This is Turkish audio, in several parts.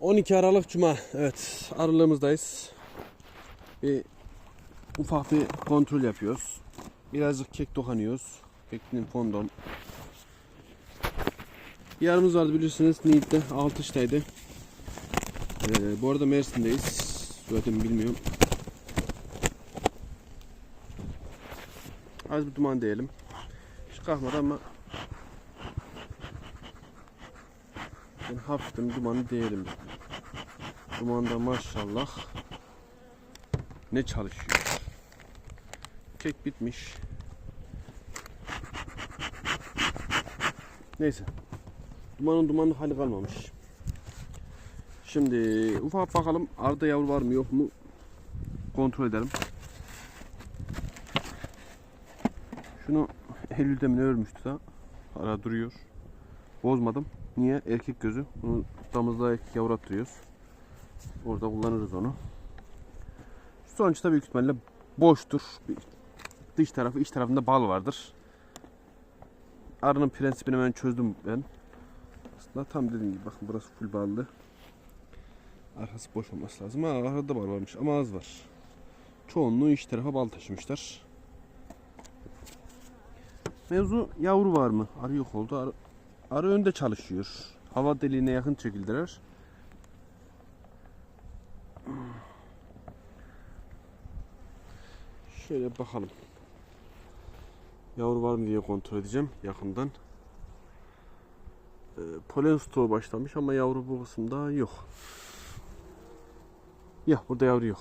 12 Aralık Cuma. Evet aralığımızdayız. Bir ufak bir kontrol yapıyoruz. Birazcık kek dokunuyoruz. Kekinin fondon. Bir yarımız vardı bilirsiniz. Niğde'de 6 işteydi. Ee, bu arada Mersin'deyiz. Zaten bilmiyorum. Az bir duman diyelim. Hiç kalkmadı ama ben hafiften dumanı diyelim. Dumanda maşallah ne çalışıyor. Kek bitmiş. Neyse. Dumanın dumanı hali kalmamış. Şimdi ufak bakalım arda yavru var mı yok mu kontrol edelim. Şunu Eylül'de mi ne örmüştü da hala duruyor. Bozmadım. Niye? Erkek gözü. Bunu damızda erkek yavru attırıyoruz. Orada kullanırız onu. Sonuçta büyük ihtimalle boştur. Dış tarafı, iç tarafında bal vardır. Arının prensibini ben çözdüm ben. Aslında tam dediğim gibi bakın burası full ballı. Arkası boş olması lazım. Ha, arada bal varmış ama az var. Çoğunluğu iç tarafa bal taşımışlar. Mevzu yavru var mı? Arı yok oldu. Arı, arı önde çalışıyor. Hava deliğine yakın çekildiler. Şöyle bakalım. Yavru var mı diye kontrol edeceğim yakından. Ee, polen stoğu başlamış ama yavru bu kısımda yok. Yok burada yavru yok.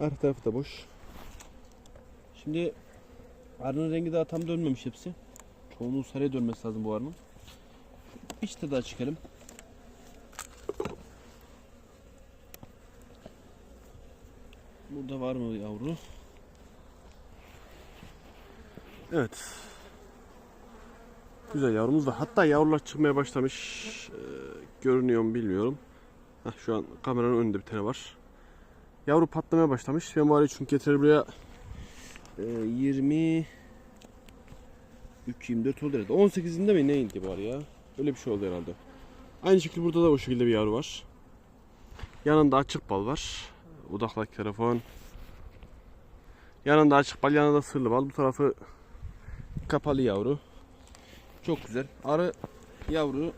Arka tarafı da boş. Şimdi arının rengi daha tam dönmemiş hepsi. Çoğunluğu sarıya dönmesi lazım bu arının. İşte daha çıkalım. Burada var mı yavru? Evet. Güzel yavrumuz var. Hatta yavrular çıkmaya başlamış. Ee, görünüyor mu bilmiyorum. Heh, şu an kameranın önünde bir tane var. Yavru patlamaya başlamış. Ben ya çünkü getirir buraya e, 20 3 24 oldu herhalde. 18'inde mi neydi var ya? Öyle bir şey oldu herhalde. Aynı şekilde burada da o şekilde bir yavru var. Yanında açık bal var. Odaklaki telefon. Yanında açık bal, yanında sırlı bal. Bu tarafı kapalı yavru. Çok güzel. Arı yavru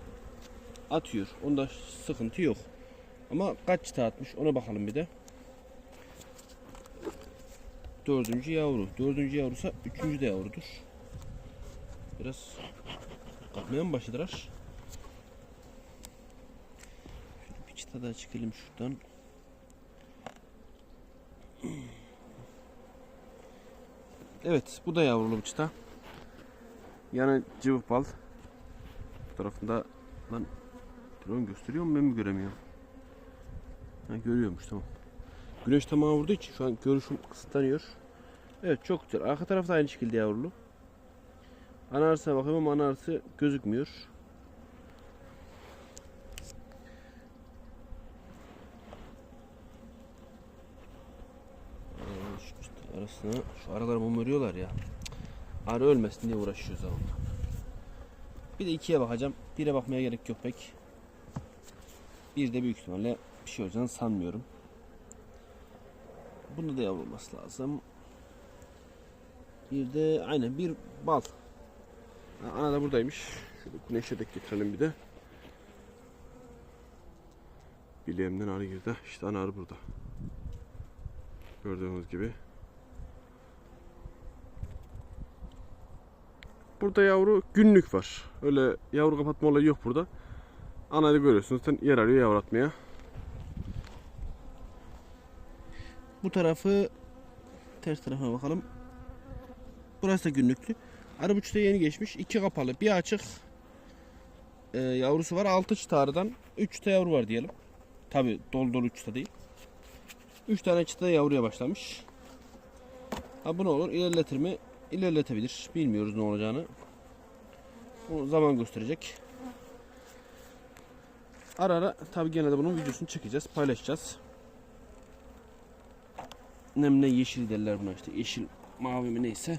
atıyor. Onda sıkıntı yok. Ama kaç çıta atmış ona bakalım bir de. Dördüncü yavru. Dördüncü yavrusa üçüncü de yavrudur. Biraz kalkmaya mı başladılar? Şöyle bir çıta daha çıkalım şuradan. Evet bu da yavrulu bir çıta. Yani cıvık bal. Bu tarafında lan drone gösteriyor mu ben mi göremiyorum? Ha, görüyormuş tamam. Güneş tamamen vurduğu için şu an görüşüm kısıtlanıyor. Evet çok güzel. Arka tarafta aynı şekilde yavrulu. Ana arısına bakıyorum ama ana arısı gözükmüyor. Arasına şu aralara mum örüyorlar ya. Arı ölmesin diye uğraşıyoruz ama. Bir de ikiye bakacağım. Bire bakmaya gerek yok pek. Bir de büyük ihtimalle bir şey olacağını sanmıyorum. Bunda da yavru olması lazım. Bir de aynen bir bal. Ana da buradaymış. Şöyle güneşe de getirelim bir de. Bileğimden arı girdi. İşte ana arı burada. Gördüğünüz gibi. Burada yavru günlük var. Öyle yavru kapatma olayı yok burada. Ana da görüyorsunuz zaten yer arıyor yavru atmaya. Bu tarafı ters tarafına bakalım. Burası da günlüklü. Arı buçukta yeni geçmiş. iki kapalı, bir açık e, yavrusu var. Altı çıta arıdan. Üç çıta yavru var diyelim. Tabi dolu dolu üç çıta değil. Üç tane çıta yavruya başlamış. Ha bu ne olur? İlerletir mi? İlerletebilir. Bilmiyoruz ne olacağını. Bu zaman gösterecek. Ara ara tabi gene de bunun videosunu çekeceğiz, paylaşacağız. Nemle yeşil derler buna işte. Yeşil, mavi mi neyse.